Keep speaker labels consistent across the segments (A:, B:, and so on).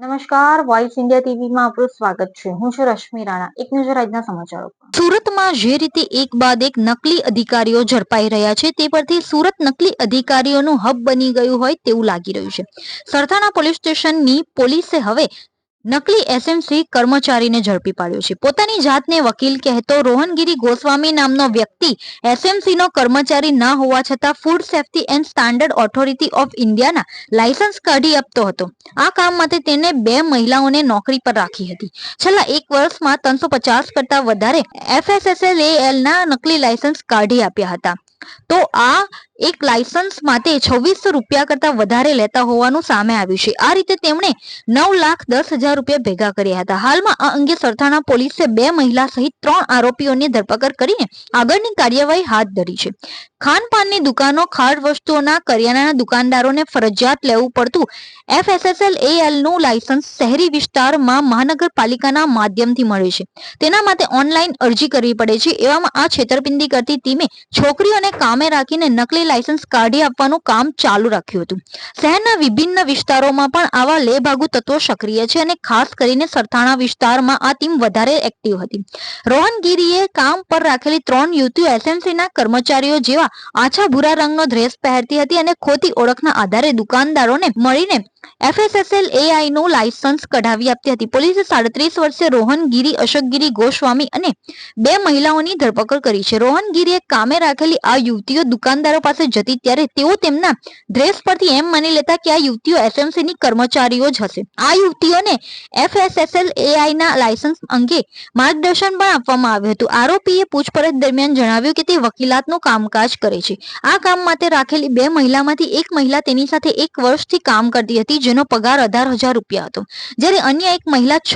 A: નમસ્કાર voice India ટીવીમાં આપનું સ્વાગત છે. હું છું રશ્મિ રાણા. એક નજર આજના સમાચારો
B: સુરતમાં જે રીતે એક બાદ એક નકલી અધિકારીઓ ઝડપાઈ રહ્યા છે, તે પરથી સુરત નકલી અધિકારીઓનું હબ બની ગયું હોય તેવું લાગી રહ્યું છે. સરથાણા પોલીસ સ્ટેશનની પોલીસે હવે નકલી એસએમસી કર્મચારીને ઝડપી પાડ્યો છે. પોતાની જાતને વકીલ કહેતો રોહનગીરી ગોસ્વામી નામનો વ્યક્તિ એસએમસીનો કર્મચારી ન હોવા છતાં food safety and standard authority of ઇન્ડિયાના લાયસન્સ કાઢી આપતો હતો. આ કામ માટે તેને બે મહિલાઓને નોકરી પર રાખી હતી. છેલ્લા એક વર્ષમાં ત્રણસો પચાસ કરતા વધારે એફએસએસએલ એલના નકલી લાયસન્સ કાઢી આપ્યા હતા. તો આ એક લાયસન્સ માટે છવ્વીસો રૂપિયા કરતા વધારે લેતા હોવાનું સામે આવ્યું છે. આ રીતે તેમણે નવ લાખ દસ હજાર રૂપિયા ભેગા કર્યા હતા. હાલમાં આ અંગે સરથાણા પોલીસે બે મહિલા સહિત ત્રણ આરોપીઓની ધરપકડ કરીને આગળની કાર્યવાહી હાથ ધરી છે. ખાનપાનની દુકાનો ખાડ વસ્તુઓના કરિયાણાના દુકાનદારોને ફરજિયાત લેવું પડતું. એફએસએસએલ એએલનું લાયસન્સ શહેરી વિસ્તારમાં મહાનગરપાલિકાના માધ્યમથી મળે છે. તેના માટે ઓનલાઈન અરજી કરવી પડે છે. એવામાં આ છેતરપિંડી કરતી ટીમે છોકરીઓને કામે રાખીને નકલી લાયસન્સ કાઢી આપવાનું કામ ચાલુ રાખ્યું હતું. શહેરના વિભિન્ન વિસ્તારોમાં પણ આવા લેભાગુ તત્વો સક્રિય છે અને ખાસ કરીને સરથાણા વિસ્તારમાં આ ટીમ વધારે એક્ટિવ હતી. રોહનગીરીએ કામ પર રાખેલી ત્રણ યુવતીઓ એસએમસીના કર્મચારીઓ જેવા આછા ભૂરા રંગનો ડ્રેસ પહેરતી હતી અને ખોટી ઓળખના આધારે દુકાનદારોને મળીને એફએસએસએલ એઆઈનું લાયસન્સ કઢાવી આપતી હતી. પોલીસે સાડત્રીસ વર્ષે રોહનગીરી, અશોકગીરી, ગોસ્વામી અને બે મહિલાઓની ધરપકડ કરી છે. રોહનગીરીએ કામે રાખેલી આ યુવતીઓ દુકાનદારો પાસે જતી ત્યારે તેઓ તેમના ડ્રેસ પરથી એમ માની લેતા કે આ યુવતીઓ એસએમસીની કર્મચારીઓ જ હશે. આ યુવતીઓને એફએસએસએલ એઆઈના લાયસન્સ અંગે માર્ગદર્શન પણ આપવામાં આવ્યું હતું. આરોપીએ પૂછપરછ દરમિયાન જણાવ્યું કે તે વકીલાતનું કામકાજ કરે છે. આ કામ માટે રાખેલી બે મહિલામાંથી એક મહિલા તેની સાથે એક વર્ષથી કામ કરતી હતી. જેનો પગાર અઢાર હજાર રૂપિયા હતો. જ્યારે અન્ય એક મહિલા છ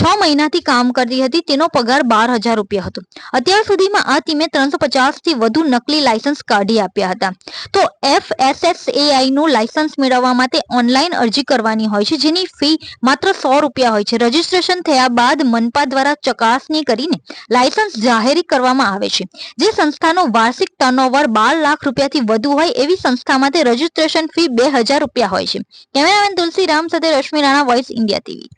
B: છ મહિનાથી કામ કરતી હતી, તેનો પગાર બાર હજાર રૂપિયા હતો. અત્યાર સુધીમાં આ ટીમે ત્રણસો પચાસથી વધુ નકલી લાયસન્સ કાઢી આપ્યા હતા. તો એફએસએસએઆઈ નું લાયસન્સ મેળવવા માટે ઓનલાઈન અરજી કરવાની હોય છે, જેની ફી માત્ર સો રૂપિયા હોય છે. રજીસ્ટ્રેશન થયા બાદ મનપા દ્વારા ચકાસણી કરીને લાયસન્સ જાહેરી કરવામાં આવે છે. જે સંસ્થાનો વાર્ષિક ટર્નઓવર બાર લાખ રૂપિયાથી વધુ હોય, એવી સંસ્થા માટે રજીસ્ટ્રેશન ફી બે હજાર રૂપિયા હોય છે. કેમેરામેન તુલસી રામ સાથે Rashmi Rana voice India TV